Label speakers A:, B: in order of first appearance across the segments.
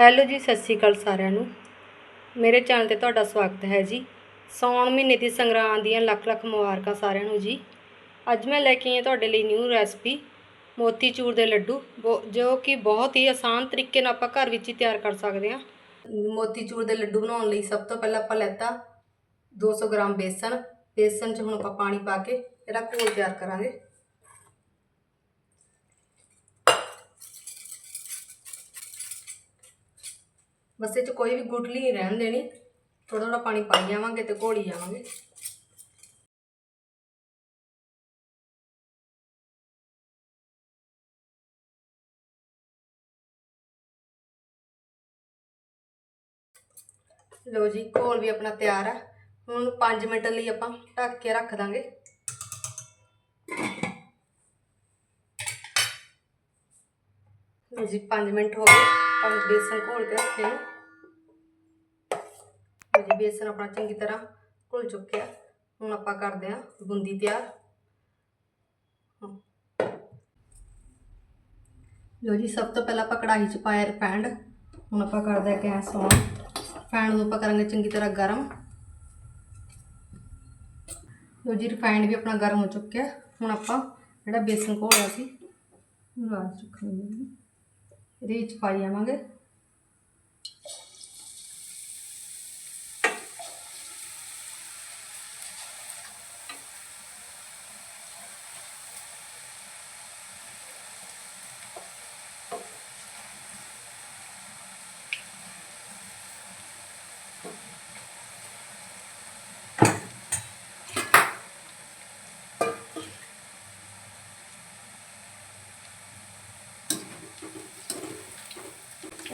A: Hello ਜੀ, ਸਤਿ ਸ਼੍ਰੀ ਅਕਾਲ ਸਾਰਿਆਂ ਨੂੰ। ਮੇਰੇ ਚੈਨਲ ਤੇ ਤੁਹਾਡਾ ਸਵਾਗਤ ਹੈ ਜੀ। ਸਾਉਣ ਮਹੀਨੇ ਦੀ ਸੰਗਰਾਂਦ ਦੀਆਂ ਲੱਖ ਲੱਖ ਮੁਬਾਰਕਾਂ ਸਾਰਿਆਂ ਨੂੰ ਜੀ। ਅੱਜ ਮੈਂ ਲੈ ਕੇ ਆਈ ਤੁਹਾਡੇ ਲਈ ਨਿਊ ਰੈਸਪੀ ਮੋਤੀਚੂਰ ਦੇ ਲੱਡੂ, ਬੋ- ਜੋ ਕਿ ਬਹੁਤ ਹੀ ਆਸਾਨ ਤਰੀਕੇ ਨਾਲ ਆਪਾਂ ਘਰ ਵਿੱਚ ਹੀ ਤਿਆਰ ਕਰ ਸਕਦੇ ਹਾਂ। ਮੋਤੀਚੂਰ ਦੇ ਲੱਡੂ ਬਣਾਉਣ ਲਈ ਸਭ ਤੋਂ ਪਹਿਲਾਂ ਆਪਾਂ ਲੈਤਾ 200 ਗ੍ਰਾਮ ਬੇਸਣ। ਬੇਸਣ 'ਚ ਹੁਣ ਆਪਾਂ ਪਾਣੀ ਪਾ ਕੇ ਇਹਦਾ ਘੋਲ ਤਿਆਰ ਕਰਾਂਗੇ। ਬਸ ਇਹ 'ਚ ਕੋਈ ਵੀ ਗੁਠਲੀ ਨਹੀਂ ਰਹਿਣ ਦੇਣੀ ਥੋੜਾ ਥੋੜਾ ਪਾਣੀ ਪਾਈ ਜਾਵਾਂਗੇ ਤੇ ਘੋਲੀ ਜਾਵਾਂਗੇ ਲੋ ਜੀ ਘੋਲ ਵੀ ਆਪਣਾ ਤਿਆਰ ਹੈ ਹੁਣ 5 ਮਿੰਟ ਲਈ ਆਪਾਂ ਢੱਕ ਕੇ ਰੱਖ ਦਾਂਗੇ ਲਓ ਜੀ 5 ਮਿੰਟ ਹੋ ਗਏ ਆਪਾਂ ਬੇਸਨ ਘੋਲ ਕੇ ਰੱਖੇ ਨੂੰ ਲਓ ਜੀ ਬੇਸਨ ਆਪਣਾ ਚੰਗੀ ਤਰ੍ਹਾਂ ਘੁਲ ਚੁੱਕਿਆ ਹੁਣ ਆਪਾਂ ਕਰਦੇ ਹਾਂ ਬੂੰਦੀ ਤਿਆਰ ਲਓ ਜੀ ਸਭ ਤੋਂ ਪਹਿਲਾਂ ਆਪਾਂ ਕੜਾਹੀ 'ਚ ਪਾਇਆ ਰਿਫਾਈਂਡ ਹੁਣ ਆਪਾਂ ਕਰਦੇ ਹਾਂ ਗੈਸ ਔਨ ਰਿਫਾਈਂਡ ਨੂੰ ਆਪਾਂ ਕਰਾਂਗੇ ਚੰਗੀ ਤਰ੍ਹਾਂ ਗਰਮ ਲਓ ਜੀ ਰਿਫਾਈਂਡ ਵੀ ਆਪਣਾ ਗਰਮ ਹੋ ਚੁੱਕਿਆ ਹੁਣ ਆਪਾਂ ਜਿਹੜਾ ਬੇਸਨ ਘੋਲਿਆ ਸੀ ਉਹਨੂੰ ਰਾਜ ਰੱਖਾਂਗੇ ਇਹਦੇ ਵਿੱਚ ਪਾਈ ਜਾਵਾਂਗੇ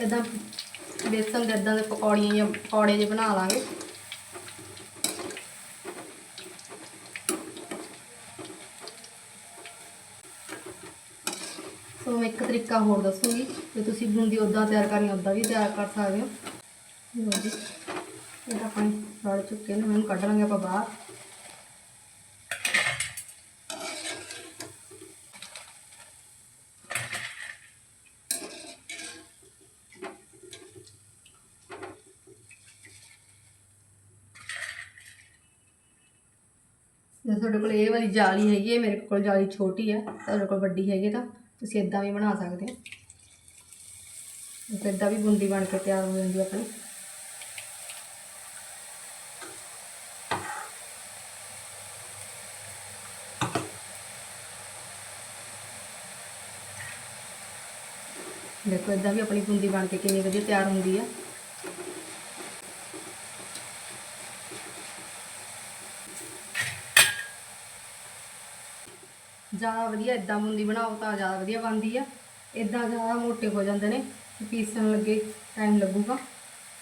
A: ਇਦਾਂ ਬੇਸਨ ਦੇ ਇਦਾਂ ਦੇ ਪਕੌੜੀਆਂ ਜਾਂ ਪਕੌੜੇ ਜੇ ਬਣਾ ਲਾਂਗੇ। ਸੋ ਮੈਂ ਇੱਕ ਤਰੀਕਾ ਹੋਰ ਦੱਸੂਗੀ, ਜੇ ਤੁਸੀਂ ਬੂੰਦੀ ਉਦਾਂ ਤਿਆਰ ਕਰਨੀ ਉਦਾਂ ਵੀ ਤਿਆਰ ਕਰ ਸਕਦੇ ਹੋ। ਲਓ ਜੀ ਇਹਦਾ ਪਾਣੀ ਸੜ ਚੁੱਕੇ ਨੇ, ਮੈਨੂੰ ਕੱਢ ਲਾਂਗੇ ਆਪਾਂ ਬਾਹਰ। ਜੇ ਤੁਹਾਡੇ ਕੋਲ ਇਹ ਵਾਲੀ ਜਾਲੀ ਹੈਗੀ ਹੈ ਮੇਰੇ ਕੋਲ ਜਾਲੀ ਛੋਟੀ ਹੈ ਤੁਹਾਡੇ ਕੋਲ ਵੱਡੀ ਹੈਗੀ ਤਾਂ ਤੁਸੀਂ ਇਦਾਂ ਵੀ ਬਣਾ ਸਕਦੇ ਹੋ ਤੇ ਇਦਾਂ ਵੀ ਬੁੰਦੀ ਬਣ ਕੇ ਤਿਆਰ ਹੋ ਜਾਂਦੀ ਹੈ ਆਪਣੀ ਦੇਖੋ ਇਦਾਂ ਵੀ ਆਪਣੀ ਬੁੰਦੀ ਬਣ ਕੇ ਕਿੰਨੀ ਵਧੀਆ ਤਿਆਰ ਹੁੰਦੀ ਹੈ ਜ਼ਿਆਦਾ ਵਧੀਆ ਇਦਾਂ ਬੂੰਦੀ ਬਣਾਓ ਤਾਂ ਜ਼ਿਆਦਾ ਵਧੀਆ ਬਣਦੀ ਆ। ਇਦਾਂ ਜ਼ਿਆਦਾ ਮੋਟੇ ਹੋ ਜਾਂਦੇ ਨੇ ਪੀਸਣ ਲੱਗੇ ਟਾਈਮ ਲੱਗੂਗਾ।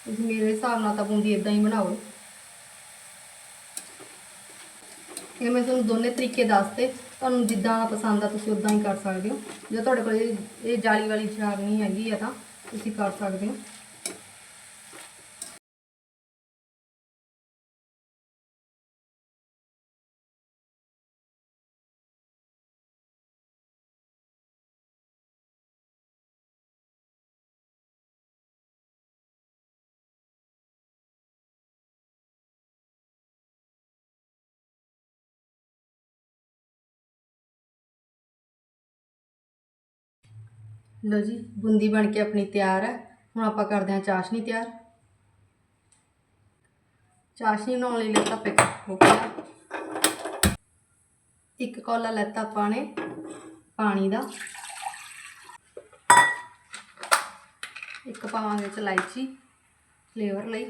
A: ਤੁਸੀਂ ਮੇਰੇ ਹਿਸਾਬ ਨਾਲ ਤਾਂ ਬੂੰਦੀ ਇਦਾਂ ਹੀ ਬਣਾਓ। ਇਹ ਮੈਂ ਤੁਹਾਨੂੰ ਦੋਨੇ ਤਰੀਕੇ ਦੱਸਤੇ। ਤੁਹਾਨੂੰ ਜਿੱਦਾਂ ਪਸੰਦ ਆ, ਤੁਸੀਂ ਉਦਾਂ ਹੀ ਕਰ ਸਕਦੇ ਹੋ। ਜੇ ਤੁਹਾਡੇ ਕੋਲ ਇਹ ਇਹ ਜਾਲੀ ਵਾਲੀ ਚਾਰ ਨਹੀਂ ਹੈਗੀ ਆ ਤਾਂ ਤੁਸੀਂ ਕਰ ਸਕਦੇ ਹੋ। ਲਓ ਜੀ, ਬੂੰਦੀ ਬਣ ਕੇ ਆਪਣੀ ਤਿਆਰ ਹੈ। ਹੁਣ ਆਪਾਂ ਕਰਦੇ ਹਾਂ ਚਾਸ਼ਨੀ ਤਿਆਰ। ਚਾਸ਼ਨੀ ਬਣਾਉਣ ਲਈ ਲੈਤਾ ਪਿਕ, ਹੋ ਗਿਆ। ਇੱਕ ਕੌਲਾ ਲੈਤਾ ਆਪਾਂ ਨੇ ਪਾਣੀ ਦਾ। ਇੱਕ ਪਾਵਾਂਗੇ ਚ ਇਲਾਇਚੀ ਫਲੇਵਰ ਲਈ।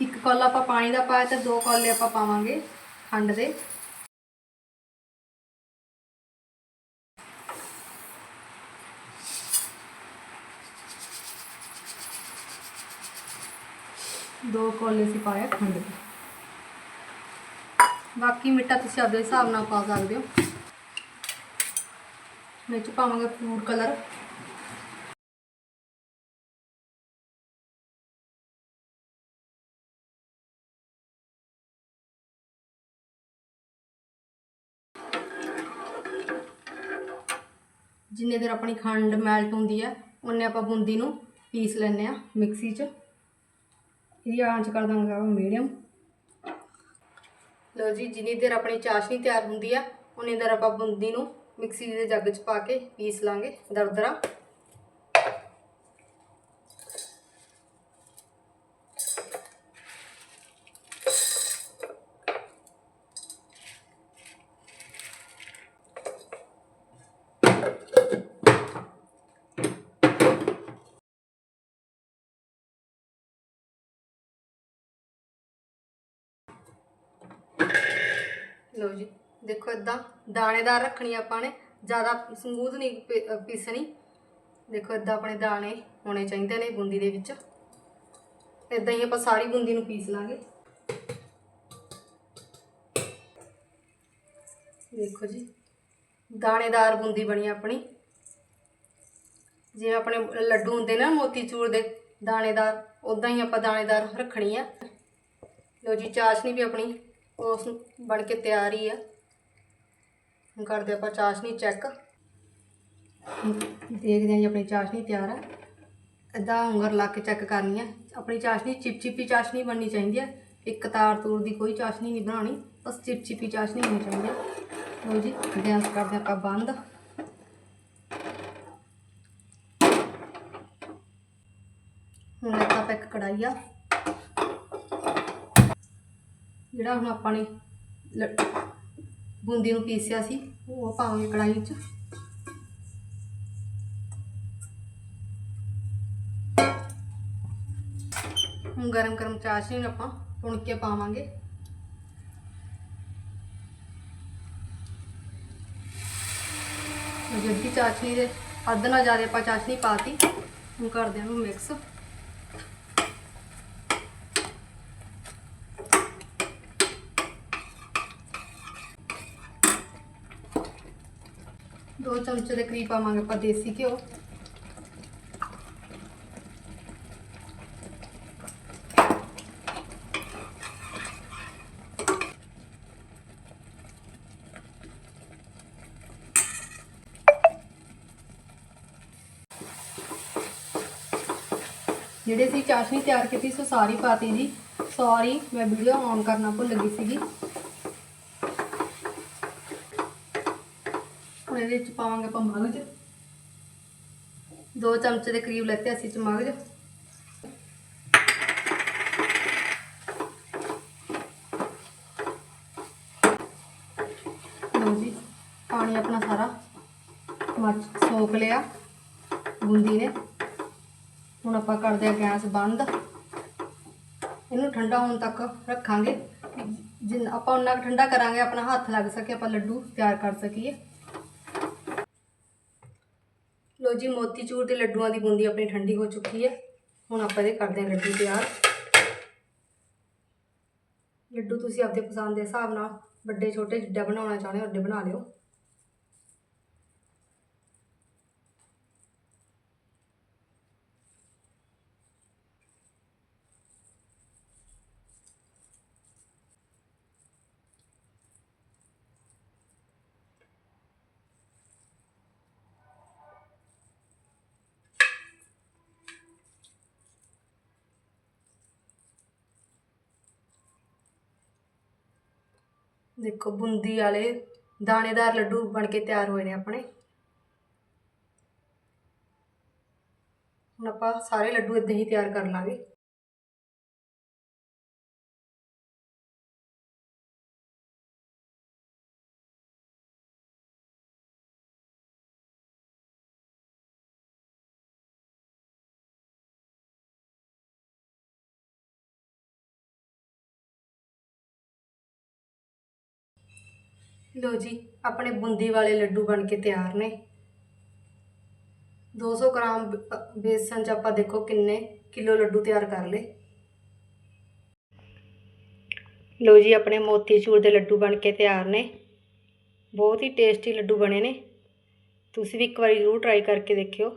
A: ਇੱਕ ਕੌਲਾ ਆਪਾਂ ਪਾਣੀ ਦਾ ਪਾਇਆ ਤੇ ਦੋ ਕੌਲੇ ਆਪਾਂ ਪਾਵਾਂਗੇ ਖੰਡ ਦੇ। ਦੋ ਕੋਲੇ ਸੀ ਪਾਇਆ ਖੰਡ ਦੇ। ਬਾਕੀ ਮਿੱਠਾ ਤੁਸੀਂ ਆਪਦੇ ਹਿਸਾਬ ਨਾਲ ਪਾ ਸਕਦੇ ਹੋ। ਵਿੱਚ ਪਾਵਾਂਗੇ ਫੂਡ ਕਲਰ ਜਿੰਨੇ ਦੇਰ ਆਪਣੀ ਖੰਡ ਮੈਲਟ ਹੁੰਦੀ ਹੈ, ਉਹਨੇ ਆਪਾਂ ਬੂੰਦੀ ਨੂੰ ਪੀਸ ਲੈਂਦੇ ਆ ਮਿਕਸੀ 'ਚ। ਇਹਦੀ ਆਂਚ ਕਰ ਦਾਂਗਾ ਮੀਡੀਅਮ ਲਓ ਜੀ, ਜਿੰਨੀ ਦੇਰ ਆਪਣੀ ਚਾਸ਼ਨੀ ਤਿਆਰ ਹੁੰਦੀ ਆ, ਉਨੀ ਦੇਰ ਆਪਾਂ ਬੂੰਦੀ ਨੂੰ ਮਿਕਸੀ ਦੇ ਜੱਗ 'ਚ ਪਾ ਕੇ ਪੀਸ ਲਾਂਗੇ ਦਰਦਰਾ। ਲਓ ਜੀ, ਦੇਖੋ ਇਦਾਂ ਦਾਣੇਦਾਰ ਰੱਖਣੀ ਆਪਾਂ ਨੇ, ਜ਼ਿਆਦਾ ਸਮੂਥ ਨਹੀਂ ਪੀ- ਪੀਸਣੀ। ਦੇਖੋ ਇਦਾਂ ਆਪਣੇ ਦਾਣੇ ਹੋਣੇ ਚਾਹੀਦੇ ਨੇ ਬੂੰਦੀ ਦੇ ਵਿੱਚ। ਇਦਾਂ ਹੀ ਆਪਾਂ ਸਾਰੀ ਬੂੰਦੀ ਨੂੰ ਪੀਸ ਲਾਂਗੇ। ਦੇਖੋ ਜੀ, ਦਾਣੇਦਾਰ ਬੂੰਦੀ ਬਣੀ ਆਪਣੀ। ਜਿਵੇਂ ਆਪਣੇ ਲੱਡੂ ਹੁੰਦੇ ਨਾ ਮੋਤੀ ਚੂਰ ਦੇ, ਦਾਣੇਦਾਰ ਉਦਾਂ ਹੀ ਆਪਾਂ ਦਾਣੇਦਾਰ ਰੱਖਣੀ ਆ। ਲੋ ਜੀ, ਚਾਸ਼ਨੀ ਵੀ ਆਪਣੀ। ਉਸ ਬਣ ਕੇ ਤਿਆਰ ਹੀ ਆ। ਹੁਣ ਕਰਦੇ ਆਪਾਂ ਚਾਸ਼ਨੀ ਚੈੱਕ ਦੇਖਦੇ ਹਾਂ ਜੀ, ਆਪਣੀ ਚਾਸ਼ਨੀ ਤਿਆਰ ਆ। ਇਦਾਂ ਉਂਗਰ ਲਾ ਕੇ ਚੈੱਕ ਕਰਨੀ ਆ। ਆਪਣੀ ਚਾਸ਼ਨੀ ਚਿਪਚਿਪੀ ਚਾਸ਼ਨੀ ਬਣਨੀ ਚਾਹੀਦੀ ਆ। ਇੱਕ ਤਾਰ ਤੂਰ ਦੀ ਕੋਈ ਚਾਸ਼ਨੀ ਨਹੀਂ ਬਣਾਉਣੀ। ਬਸ ਚਿਪਚਿਪੀ ਚਾਸ਼ਨੀ ਹੋਣੀ ਚਾਹੀਦੀ ਆ। ਲੋ ਜੀ ਗੈਸ ਕਰਦੇ ਆਪਾਂ ਬੰਦ। ਹੁਣ ਆਪਾਂ ਇੱਕ ਕੜਾਈ ਆ। ਜਿਹੜਾ ਹੁਣ ਆਪਾਂ ਨੇ ਲ- ਬੂੰਦੀ ਨੂੰ ਪੀਸਿਆ ਸੀ, ਉਹ ਪਾਵਾਂਗੇ ਕੜਾਹੀ 'ਚ ਹੁਣ ਗਰਮ ਗਰਮ ਚਾਸ਼ਨੀ ਨੂੰ ਆਪਾਂ ਪੁਣ ਕੇ ਪਾਵਾਂਗੇ। ਜੱਦੀ ਚਾਸ਼ਨੀ ਦੇ ਅੱਧ ਨਾਲ ਜ਼ਿਆਦਾ ਆਪਾਂ ਚਾਸ਼ਨੀ ਪਾਤੀ। ਹੁਣ ਕਰਦੇ ਹਾਂ ਉਹਨੂੰ ਮਿਕਸ ਦੋ ਚਮਚੇ ਦੇ ਕਰੀਬ ਪਾਵਾਂਗੇ ਆਪਾਂ ਦੇਸੀ ਘਿਓ। ਜਿਹੜੇ ਸੀ ਚਾਸ਼ਨੀ ਤਿਆਰ ਕੀਤੀ ਸੋ ਸਾਰੀ ਪਾਤੀ ਜੀ। ਸੌਰੀ ਮੈਂ ਵੀਡੀਓ ਔਨ ਕਰਨਾ ਭੁੱਲ ਗਈ ਸੀਗੀ। ਇਹਦੇ ਵਿੱਚ ਪਾਵਾਂਗੇ ਆਪਾਂ ਮਗਜ। ਦੋ ਚਮਚੇ ਦੇ ਕਰੀਬ ਲੈਤੇ ਅਸੀਂ ਚ ਮਗਜ। ਲਓ ਜੀ, ਪਾਣੀ ਆਪਣਾ ਸਾਰਾ ਮੱਚ ਸੋਕ ਲਿਆ ਬੂੰਦੀ ਨੇ। ਹੁਣ ਆਪਾਂ ਕਰਦੇ ਆ ਗੈਸ ਬੰਦ। ਇਹਨੂੰ ਠੰਡਾ ਹੋਣ ਤੱਕ ਰੱਖਾਂਗੇ। ਜਿੰਨ ਆਪਾਂ ਉਹਨਾਂ ਕੁ ਠੰਡਾ ਕਰਾਂਗੇ, ਆਪਣਾ ਹੱਥ ਲੱਗ ਸਕੇ, ਆਪਾਂ ਲੱਡੂ ਤਿਆਰ ਕਰ ਸਕੀਏ। ਲੋ ਜੀ ਮੋਤੀਚੂਰ ਦੇ ਲੱਡੂਆਂ ਦੀ ਬੂੰਦੀ ਆਪਣੀ ਠੰਡੀ ਹੋ ਚੁੱਕੀ ਹੈ। ਹੁਣ ਆਪਾਂ ਇਹਦੇ ਕਰਦੇ ਹਾਂ ਲੱਡੂ ਤਿਆਰ। ਲੱਡੂ ਤੁਸੀਂ ਆਪਦੇ ਪਸੰਦ ਦੇ ਹਿਸਾਬ ਨਾਲ ਵੱਡੇ, ਛੋਟੇ ਜਿੱਡਾ ਬਣਾਉਣਾ ਚਾਹੁੰਦੇ ਹੋ ਓਡੇ ਬਣਾ ਲਿਓ। ਦੇਖੋ, ਬੂੰਦੀ ਵਾਲੇ ਦਾਣੇਦਾਰ ਲੱਡੂ ਬਣ ਕੇ ਤਿਆਰ ਹੋਏ ਨੇ ਆਪਣੇ। ਹੁਣ ਆਪਾਂ ਸਾਰੇ ਲੱਡੂ ਇਦਾਂ ਹੀ ਤਿਆਰ ਕਰ ਲਾਂਗੇ। ਲੋ ਜੀ, ਆਪਣੇ ਬੂੰਦੀ ਵਾਲੇ ਲੱਡੂ ਬਣ ਕੇ ਤਿਆਰ ਨੇ। 200 ਗ੍ਰਾਮ ਬੇਸਨ ਚ ਆਪਾਂ ਦੇਖੋ ਕਿੰਨੇ ਕਿਲੋ ਲੱਡੂ ਤਿਆਰ ਕਰ ਲਏ। ਲੋ ਜੀ, ਆਪਣੇ ਮੋਤੀਚੂਰ ਦੇ ਲੱਡੂ ਬਣ ਕੇ ਤਿਆਰ ਨੇ। ਬਹੁਤ ਹੀ ਟੇਸਟੀ ਲੱਡੂ ਬਣੇ ਨੇ। ਤੁਸੀਂ ਵੀ ਇੱਕ ਵਾਰੀ ਜ਼ਰੂਰ ਟਰਾਈ ਕਰਕੇ ਦੇਖਿਓ।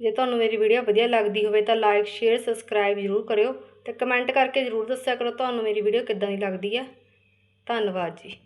A: ਜੇ ਤੁਹਾਨੂੰ ਮੇਰੀ ਵੀਡੀਓ ਵਧੀਆ ਲੱਗਦੀ ਹੋਵੇ ਤਾਂ ਲਾਈਕ ਸ਼ੇਅਰ ਸਬਸਕ੍ਰਾਈਬ ਜ਼ਰੂਰ ਕਰਿਓ ਤੇ ਕਮੈਂਟ ਕਰਕੇ ਜ਼ਰੂਰ ਦੱਸਿਆ ਕਰੋ ਤੁਹਾਨੂੰ ਮੇਰੀ ਵੀਡੀਓ ਕਿੱਦਾਂ ਦੀ ਲੱਗਦੀ ਹੈ ਧੰਨਵਾਦ ਜੀ।